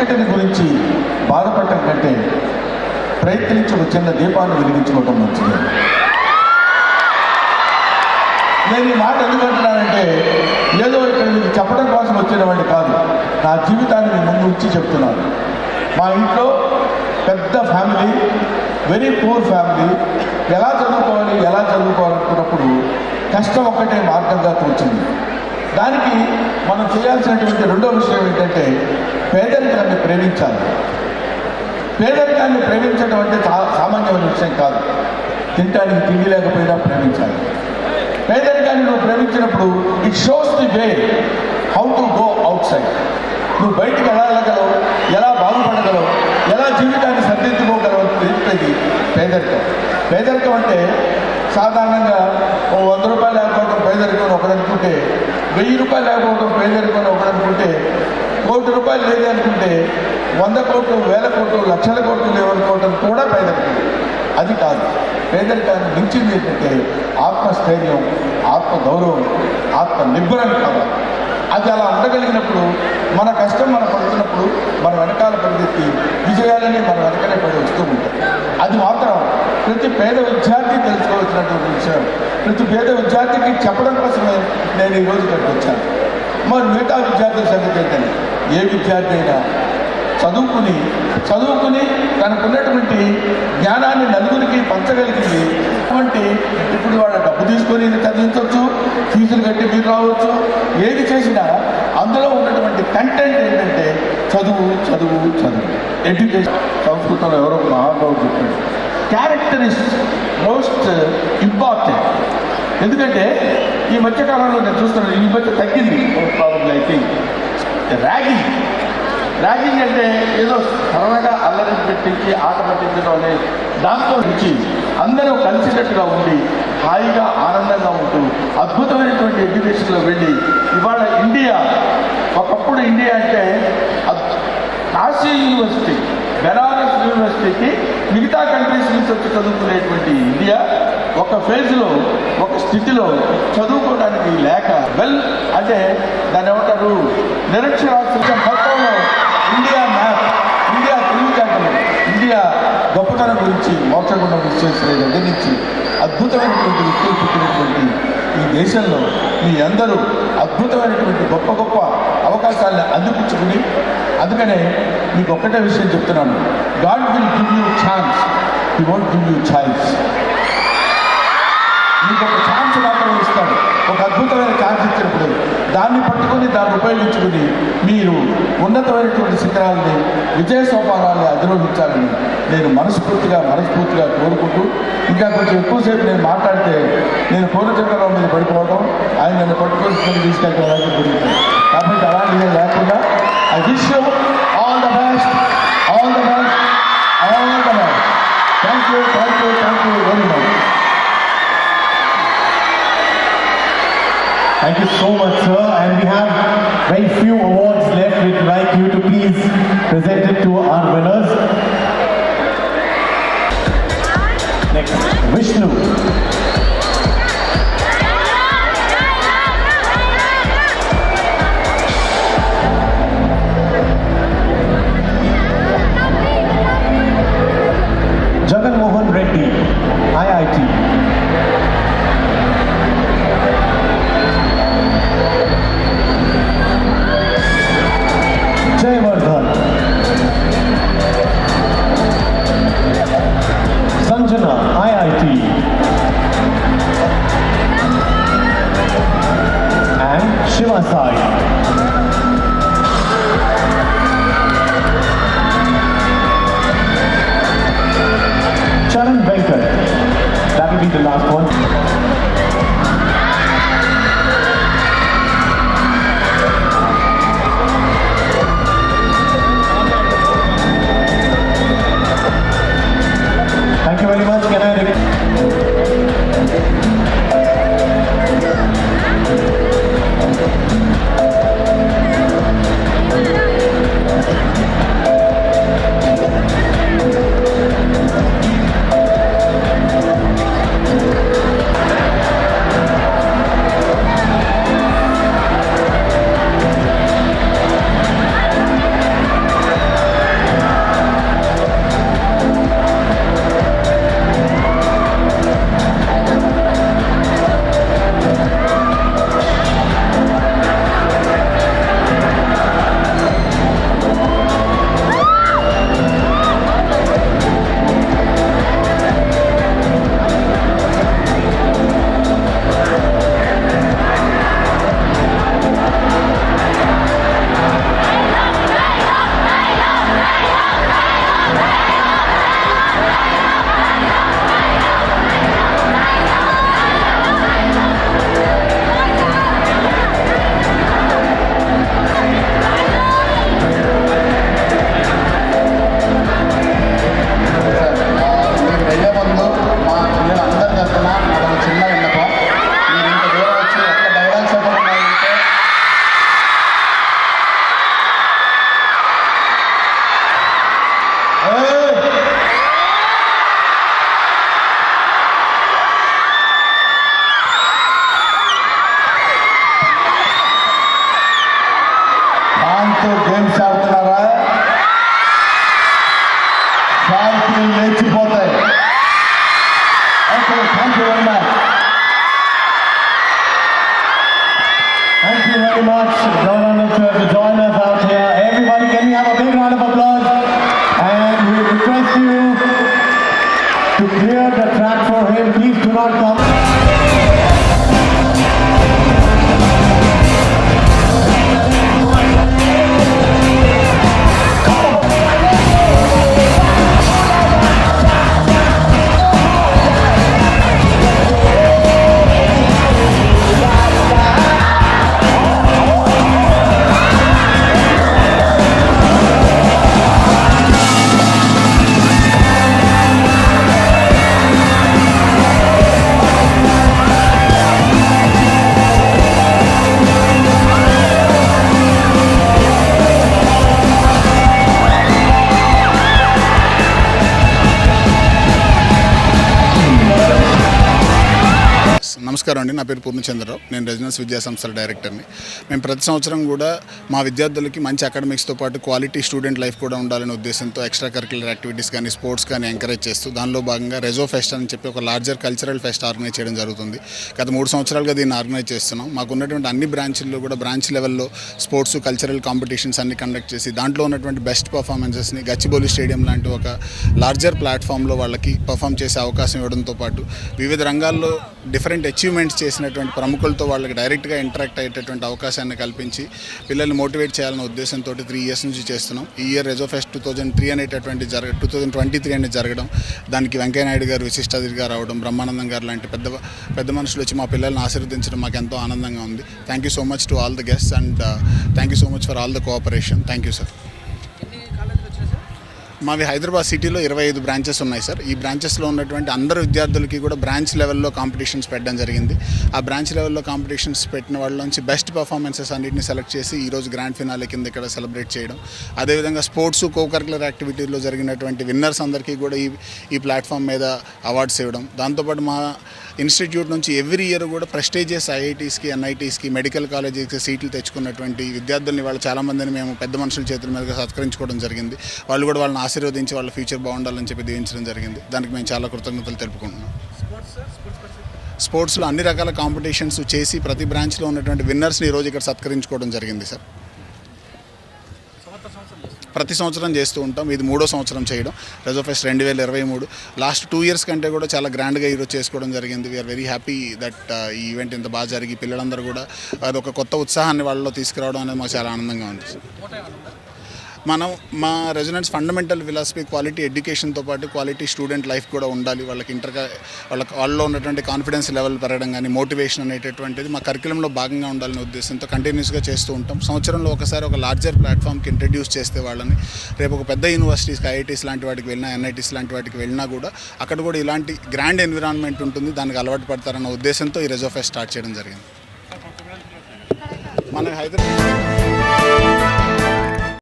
చీకటిని గురించి బాధపడటం కంటే ప్రయత్నించి ఒక చిన్న దీపాన్ని వెలిగించుకోవటం మంచిది. నేను ఈ మాట ఎందుకంటున్నానంటే ఏదో ఇక్కడ మీకు చెప్పడం కోసం వచ్చినవాడిని కాదు. నా జీవితాన్ని ముందు ఉంచి చెప్తున్నాను. మా ఇంట్లో పెద్ద ఫ్యామిలీ వెరీ పూర్ ఫ్యామిలీ. ఎలా చదువుకోవాలి ఎలా చదువుకోవాలనుకున్నప్పుడు కష్టం ఒక్కటే మార్గంగా తోచింది. దానికి మనం చేయాల్సినటువంటి రెండో విషయం ఏంటంటే పేదరికాన్ని ప్రేమించాలి. పేదరికాన్ని ప్రేమించడం అంటే చాలా సామాన్యమైన విషయం కాదు. తినడానికి తిండి లేకపోయినా ప్రేమించాలి. పేదరికాన్ని నువ్వు ప్రేమించినప్పుడు it shows the way how to go outside నువ్వు బయటికి ఎలా వెళ్ళగలవు ఎలా బాగుపడగలవు ఎలా జీవితాన్ని సరిదిద్దుకోగలవు అని తెలిపేది పేదరికం. పేదరికం అంటే సాధారణంగా ఓ వంద రూపాయలు లేకపోవడం పేదరికం అని ఒకడు అనుకుంటే వెయ్యి రూపాయలు లేకపోవడం పేదరికం అని అనుకుంటే కోటి రూపాయలు లేదు అనుకుంటే వంద కోట్లు వేల కోట్లు లక్షల కోట్లు లేవనుకోవడం కూడా పేదరికం. అది కాదు. పేదరికాన్ని మించింది ఏంటంటే ఆత్మస్థైర్యం ఆత్మ గౌరవం ఆత్మ నిబ్బరం కావాలి. అది అలా ఉండగలిగినప్పుడు మన కష్టం మనం పడుతున్నప్పుడు మన వెనకాల పరిగెత్తి విజయాలని మన వెనకనే పడి వస్తూ ఉంటాయి. అది మాత్రం ప్రతి పేద విద్యార్థి తెలుసుకోవాల్సినటువంటి విషయం. ప్రతి పేద విద్యార్థికి చెప్పడం కోసమే నేను ఈరోజు ఇక్కడికి వచ్చాను. మరి మిగతా విద్యార్థుల సంగతి ఏంటంటే ఏ విద్యార్థి అయినా చదువుకుని చదువుకుని తనకున్నటువంటి జ్ఞానాన్ని నలుగురికి పంచగలిగింది అటువంటి ఇప్పుడు వాళ్ళ డబ్బు తీసుకొని చదివించవచ్చు ఫీజులు కట్టి మీరు రావచ్చు. ఏది చేసినా అందులో ఉన్నటువంటి కంటెంట్ ఏంటంటే చదువు చదువు చదువు. ఎడ్యుకేషన్ సంస్కృతంలో ఎవరో మహానుభావుడు చెప్పాడు. క్యారెక్టర్ ఇస్ మోస్ట్ ఇంపార్టెంట్ ఎందుకంటే ఈ మధ్యకాలంలో నేను చూస్తున్నాను ఈ మధ్య తగ్గింది. ప్రాబ్లం అయితే ర్యాగింగ్ ర్యాగింగ్ అంటే ఏదో సరదాగా అల్లరి పెట్టించి ఆట పట్టించడం అనే దాంతో నుంచి అందరూ కలిసినట్టుగా ఉండి హాయిగా ఆనందంగా ఉంటూ అద్భుతమైనటువంటి ఎడ్యుకేషన్లో వెళ్ళి ఇవాళ ఇండియా. ఒకప్పుడు ఇండియా అంటే కాశీ యూనివర్సిటీ బెనారస్ యూనివర్సిటీకి మిగతా కంట్రీస్ నుంచి వచ్చి చదువుకునేటువంటి ఇండియా ఒక ఫేజ్లో ఒక స్థితిలో చదువుకోవడానికి లేక వెల్ అంటే దాన్ని ఏమంటారు నిరక్షరాస్యత మొత్తంలో ఇండియా మ్యాప్ ఇండియా తెలివితేటలు ఇండియా గొప్పతనం గురించి మోక్షగుండం విశ్వేశ్వరయ్య దగ్గర నుంచి అద్భుతమైనటువంటి వ్యక్తులు పుట్టినటువంటి ఈ దేశంలో మీ అందరూ అద్భుతమైనటువంటి గొప్ప గొప్ప అవకాశాలను అందిపుచ్చుకుని అందుకనే మీకు ఒక్కటే విషయం చెప్తున్నాను. God will give you chance he won't give you choice మీకు ఒక ఛాన్స్ మాత్రం ఇస్తాడు. ఒక అద్భుతమైన ఛాన్స్ ఇచ్చినప్పుడు దాన్ని పట్టుకొని దాన్ని ఉపయోగించుకుని మీరు ఉన్నతమైనటువంటి శిఖరాలని విజయ సోపానాన్ని అధిరోహించాలని నేను మనస్ఫూర్తిగా మనస్ఫూర్తిగా కోరుకుంటూ ఇంకా కొంచెం ఎక్కువసేపు నేను మాట్లాడితే నేను పూర్ణచంద్రరావు మీద పడిపోవడం ఆయన నన్ను పట్టుకొని తీసుకెళ్ళడం అలాంటి జరుగుతుంది. కాబట్టి అలాంటి లేకుండా I wish you all the best all the best all the best thank you thank you thank Thank you so much, sir. And we have very few awards much, join us out here. Everybody, can we have a big round of applause? And we request you to the నమస్కారం అండి. నా పేరు పూర్ణచంద్రరావు. నేను residence విద్యా సంస్థల డైరెక్టర్ని మేము ప్రతి సంవత్సరం కూడా మా విద్యార్థులకి మంచి అకాడమిక్స్తో పాటు క్వాలిటీ స్టూడెంట్ లైఫ్ కూడా ఉండాలనే ఉద్దేశంతో ఎక్స్ట్రా కరిక్యులర్ యాక్టివిటీస్ కానీ స్పోర్ట్స్ కానీ ఎంకరేజ్ చేస్తూ దానిలో భాగంగా రెజో ఫెస్ట్ అని చెప్పి ఒక లార్జర్ కల్చరల్ ఫెస్ట్ ఆర్గనైజ్ చేయడం జరుగుతుంది. గత మూడు సంవత్సరాలుగా దీన్ని ఆర్గనైజ్ చేస్తున్నాం. మాకు ఉన్నటువంటి అన్ని బ్రాంచ్ల్లో కూడా బ్రాంచ్ లెవెల్లో స్పోర్ట్స్ కల్చరల్ కాంపిటీషన్స్ అన్ని కండక్ట్ చేసి దాంట్లో ఉన్నటువంటి బెస్ట్ పర్ఫార్మెన్సెస్ని గచ్చిబౌలి స్టేడియం లాంటి ఒక లార్జర్ ప్లాట్ఫామ్లో వాళ్ళకి పర్ఫామ్ చేసే అవకాశం ఇవ్వడంతో పాటు వివిధ రంగాల్లో డిఫరెంట్ అచీవ్మెంట్స్ చేసినటువంటి ప్రముఖులతో వాళ్ళకి డైరెక్ట్గా ఇంటరాక్ట్ అయ్యేటటువంటి అవకాశాన్ని కల్పించి పిల్లల్ని మోటివేట్ చేయాలనే ఉద్దేశంతో త్రీ ఇయర్స్ నుంచి చేస్తున్నాం. ఈ ఇయర్ రెజోఫెస్ట్ టూ థౌజండ్ త్రీ అనేటటువంటి జరగ టూ థౌజండ్ ట్వంటీ త్రీ అనేది జరగడం దానికి వెంకయ్యనాయుడు గారు విశిష్ట అతిథిగా రావడం బ్రహ్మానందం గారు లాంటి పెద్ద పెద్ద మనుషులు వచ్చి మా పిల్లల్ని ఆశీర్వదించడం మాకు ఎంతో ఆనందంగా ఉంది. Thank you so much to all the guest and thank you so much for all the cooperation thank you sir మావి హైదరాబాద్ సిటీలో ఇరవై ఐదు బ్రాంచెస్ ఉన్నాయి సార్. ఈ బ్రాంచెస్లో ఉన్నటువంటి అందరు విద్యార్థులకి కూడా బ్రాంచ్ లెవెల్లో కాంపిటీషన్స్ పెట్టడం జరిగింది. ఆ బ్రాంచ్ లెవెల్లో కాంపిటీషన్స్ పెట్టిన వాళ్ళ నుంచి బెస్ట్ పర్ఫార్మెన్సెస్ అన్నింటిని సెలెక్ట్ చేసి ఈరోజు గ్రాండ్ ఫినాలే కింద ఇక్కడ సెలబ్రేట్ చేయడం. అదేవిధంగా స్పోర్ట్స్ కో కరికులర్ యాక్టివిటీలో జరిగినటువంటి విన్నర్స్ అందరికీ కూడా ఈ ఈ ప్లాట్ఫామ్ మీద అవార్డ్స్ ఇవ్వడం. దాంతోపాటు మా ఇన్స్టిట్యూట్ నుంచి ఎవ్రీ ఇయర్ కూడా ప్రెస్టేజియస్ ఐఐటీస్కి ఎన్ఐటీస్కి మెడికల్ కాలేజీకి సీట్లు తెచ్చుకున్నటువంటి విద్యార్థుల్ని వాళ్ళు చాలామందిని మేము పెద్ద మనుషుల చేతుల మీదుగా సత్కరించుకోవడం జరిగింది. వాళ్ళు కూడా వాళ్ళని ఆశీర్వదించి వాళ్ళ ఫ్యూచర్ బాగుండాలని చెప్పి దీవించడం జరిగింది. దానికి మేము చాలా కృతజ్ఞతలు తెలుపుకుంటున్నాం. స్పోర్ట్స్లో అన్ని రకాల కాంపిటీషన్స్ చేసి ప్రతి బ్రాంచ్లో ఉన్నటువంటి విన్నర్స్ని ఈరోజు ఇక్కడ సత్కరించుకోవడం జరిగింది సార్. ప్రతి సంవత్సరం చేస్తూ ఉంటాం. ఇది మూడో సంవత్సరం చేయడం. రెజో ఫెస్ట్ రెండు వేల ఇరవై మూడు. లాస్ట్ టూ ఇయర్స్ కంటే కూడా చాలా గ్రాండ్గా ఈరోజు చేసుకోవడం జరిగింది. వీఆర్ వెరీ హ్యాపీ దట్ ఈ ఈవెంట్ ఇంత బాగా జరిగి పిల్లలందరూ కూడా అది ఒక కొత్త ఉత్సాహాన్ని వాళ్ళలో తీసుకురావడం అనేది మాకు చాలా ఆనందంగా ఉంది మనం మా రెసిడెంట్స్ ఫండమెంటల్ ఫిలాసఫీ క్వాలిటీ ఎడ్యుకేషన్తో పాటు క్వాలిటీ స్టూడెంట్ లైఫ్ కూడా ఉండాలి. వాళ్ళకి ఇంటర్గా వాళ్ళకి వాళ్ళలో ఉన్నటువంటి కాన్ఫిడెన్స్ లెవెల్ పెరగడం కానీ మోటివేషన్ అనేటటువంటిది మా కరికులంలో భాగంగా ఉండాలనే ఉద్దేశంతో కంటిన్యూస్గా చేస్తూ ఉంటాం. సంవత్సరంలో ఒకసారి ఒక లార్జర్ ప్లాట్ఫామ్కి ఇంట్రడ్యూస్ చేస్తే వాళ్ళని రేపు ఒక పెద్ద యూనివర్సిటీస్కి ఐఐటీస్ లాంటి వాటికి వెళ్ళినా ఎన్ఐటీస్ లాంటి వాటికి వెళ్ళినా కూడా అక్కడ కూడా ఇలాంటి గ్రాండ్ ఎన్విరాన్మెంట్ ఉంటుంది. దానికి అలవాటు పడతారన్న ఉద్దేశంతో ఈ రెజో ఫెస్ట్ స్టార్ట్ చేయడం జరిగింది. మన హైదరాబాద్